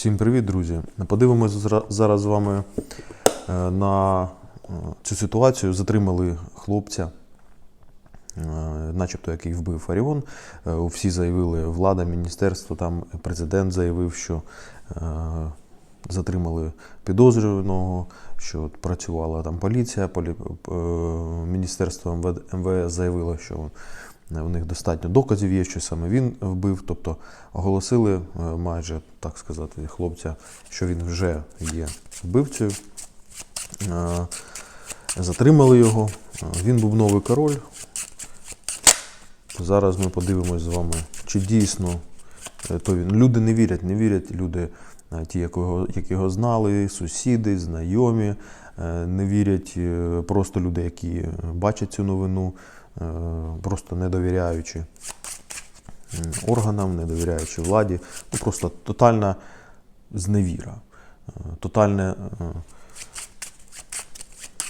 Всім привіт, друзі! Подивимося зараз з вами е, на е, цю ситуацію. Затримали хлопця, е, начебто який вбив Фаріон. Е, Всі заявили, влада, міністерство, там президент заявив, що затримали підозрюваного, що працювала там поліція, полі... міністерство МВС заявило, що у них достатньо доказів є, що саме він вбив. Тобто оголосили е, майже, так сказати, хлопця, що він вже є вбивцею. Е, Затримали його. Е, Він був новий король. Зараз ми подивимось з вами, чи дійсно то він. Люди не вірять, не вірять люди, ті, якого, які його знали, сусіди, знайомі, не вірять просто люди, які бачать цю новину, просто не довіряючи органам, не довіряючи владі. Ну, просто тотальна зневіра, е, тотальне, е,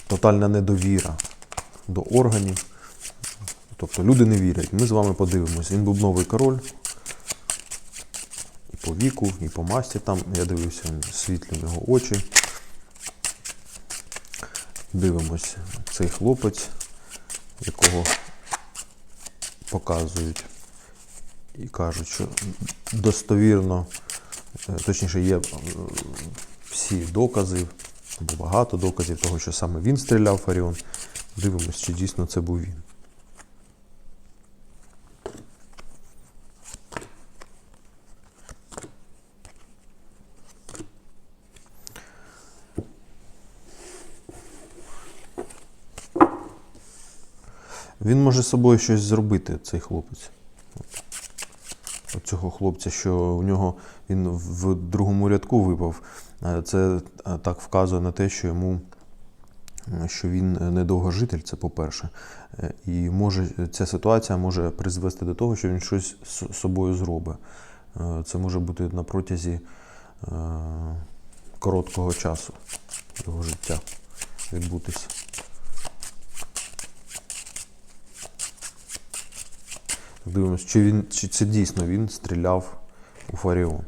тотальна недовіра до органів. Тобто люди не вірять. Ми з вами подивимося. Він був новий король. І по віку, і по масті там. Я дивився світлі в його очі. Дивимось цей хлопець, якого показують і кажуть, що достовірно, е, точніше, є е, всі докази, або багато доказів того, що саме він стріляв Фаріон. Дивимось, чи дійсно це був він. Він може з собою щось зробити, цей хлопець. От Цього хлопця, що у нього він в другому рядку випав. Е, Це е, так вказує на те, що йому е, що він недовгожитель, це по-перше. Е, І може ця ситуація може призвести до того, що він щось з собою зробить. Е, Це може бути на протязі е, короткого часу його життя відбутися. Дивимось, чи, він, чи це дійсно він стріляв у Фаріон.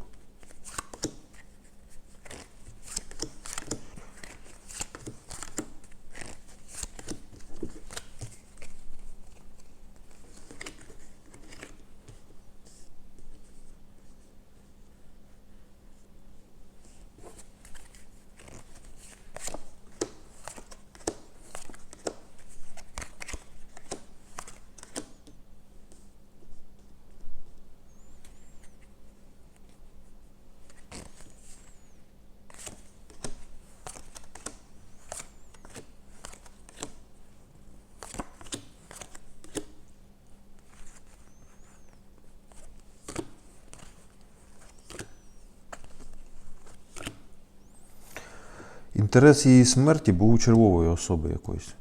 Інтерес її смерті був у червової особи якоїсь.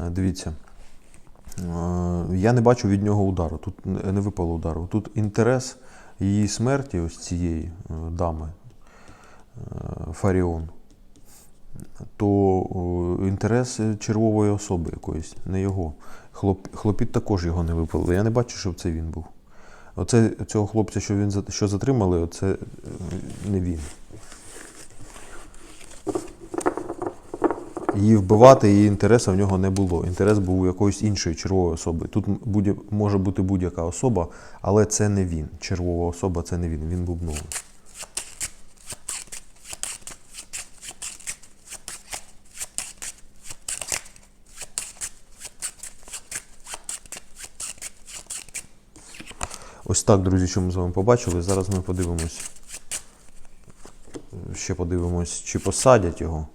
Е, Дивіться. Е, Я не бачу від нього удару. Тут не випало удару. Тут інтерес її смерті, ось цієї е, дами Фаріон, то інтерес червової особи якоїсь, не його. Хлоп, хлопіт також його не випало. Я не бачу, щоб це він був. Оце цього хлопця, що він що затримали, оце е, не він. Її вбивати, її інтересу в нього не було. Інтерес був у якоїсь іншої червової особи. Тут будь, може бути будь-яка особа, але це не він. Червова особа це не він. Він був новий. Ось так, друзі, що ми з вами побачили. Зараз ми подивимось. Ще подивимось, чи посадять його.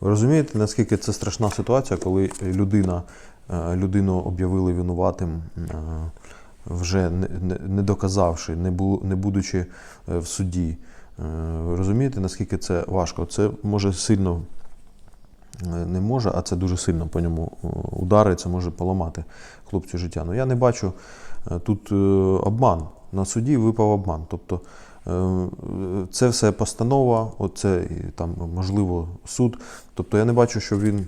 Ви розумієте, наскільки це страшна ситуація, коли людина, е, людину об'явили винуватим, е, вже не, доказавши, не, будучи е, в суді. Розумієте, наскільки це важко? Це може сильно не може, а це дуже сильно по ньому удари, це може поламати хлопцю життя. Ну я не бачу тут обман. На суді випав обман. Тобто це все постанова, оце там можливо суд. Тобто я не бачу, що він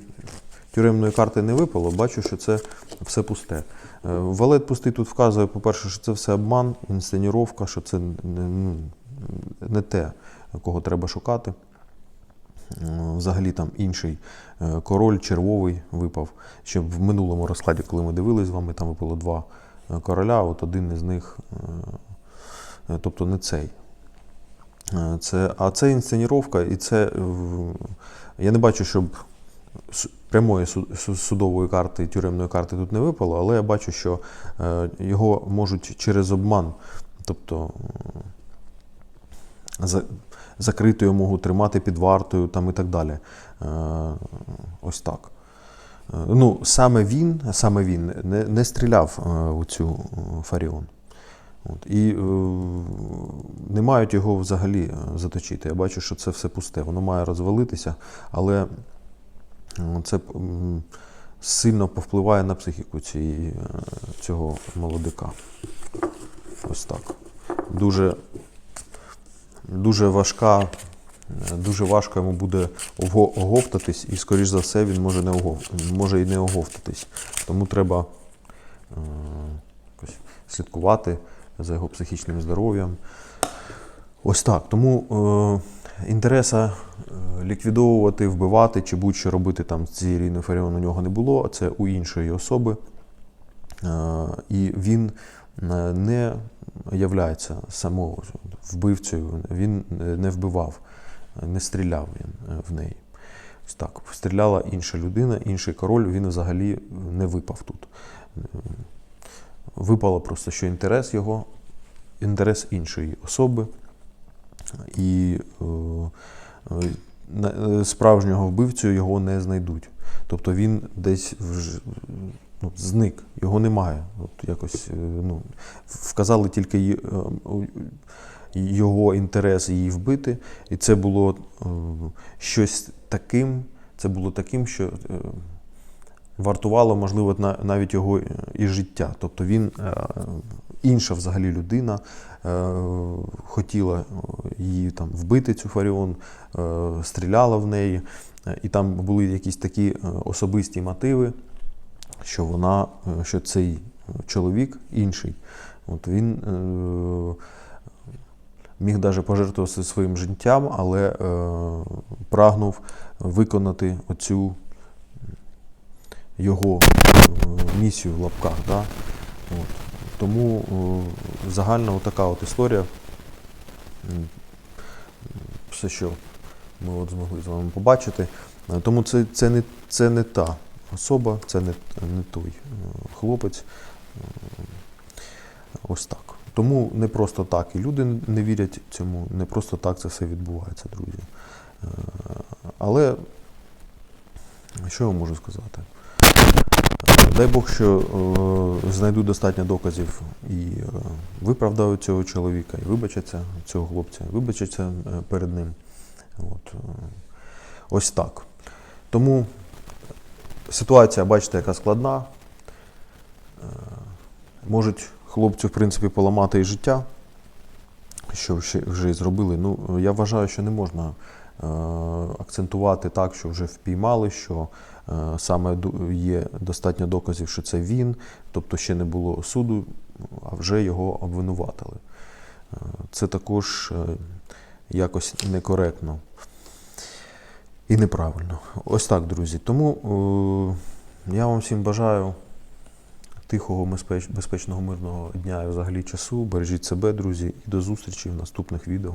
тюремної карти не випало, бачу, що це все пусте. Е, Валет пустий тут вказує, по-перше, що це все обман, інсценіровка, що це не, ну, не те, кого треба шукати. Е, Взагалі там інший е, король червовий випав. Ще в минулому розкладі, коли ми дивились з вами, там випало два е, короля, от один із них, е, е, тобто не цей. Е, Це, а це інсценіровка, і це е, я не бачу, щоб прямої су- су- судової карти, тюремної карти тут не випало, але я бачу, що е, його можуть через обман, тобто за, закритою можуть тримати під вартою там і так далі. Ось так. Ну, саме він, саме він не, не стріляв у цю Фаріон. От. І е, не мають його взагалі е, заточити. Я бачу, що це все пусте. Воно має розвалитися, але е, це сильно повпливає на психіку цієї, е, цього молодика. Ось так. Дуже, дуже важка, дуже важко йому буде оговтатись, і, скоріш за все, він може, не огов... може і не оговтатись. Тому треба е, слідкувати за його психічним здоров'ям. Ось так. Тому е, інтереса е, ліквідовувати, вбивати чи будь-що робити там з цією Іриною у нього не було. Це у іншої особи. Е, і він е, не являється самого вбивцею, він е, не вбивав, не стріляв він в неї. Ось так. Стріляла інша людина, інший король, він взагалі не випав тут. Випало просто, що інтерес його, інтерес іншої особи, і е, е, е, справжнього вбивцю його не знайдуть. Тобто він десь ну, зник, його немає. От якось, ну, вказали тільки його інтерес її вбити, і це було щось таким, це було таким, що вартувало, можливо, на- навіть його е, і життя. Тобто він е, інша взагалі людина е, хотіла її там вбити, цю Фаріон, стріляла в неї, і там були якісь такі особисті мотиви, що вона, що цей чоловік інший, от він міг навіть пожертвувати своїм життям, але е, прагнув виконати оцю його е, місію в лапках. Да? От. Тому е, загальна така от історія. Все, що ми от змогли з вами побачити. Е, Тому це, це, не, це не та особа, це не, не той хлопець. Ось так. Тому не просто так і люди не вірять цьому, не просто так це все відбувається, друзі. Але що я можу сказати? Дай Бог, що е, знайду достатньо доказів і е, виправдаю цього чоловіка, і вибачаться цього хлопця, і вибачаться е, перед ним. От, е, ось так. Тому ситуація, бачите, яка складна. Е, Можуть хлопцю, в принципі, поламати і життя, що вже і зробили. Ну, я вважаю, що не можна акцентувати так, що вже впіймали, що е, саме є достатньо доказів, що це він, тобто ще не було суду, а вже його обвинуватили. Е, Це також е, якось некоректно і неправильно. Ось так, друзі. Тому е, я вам всім бажаю тихого, безпечного, мирного дня і взагалі часу. Бережіть себе, друзі, і до зустрічі в наступних відео.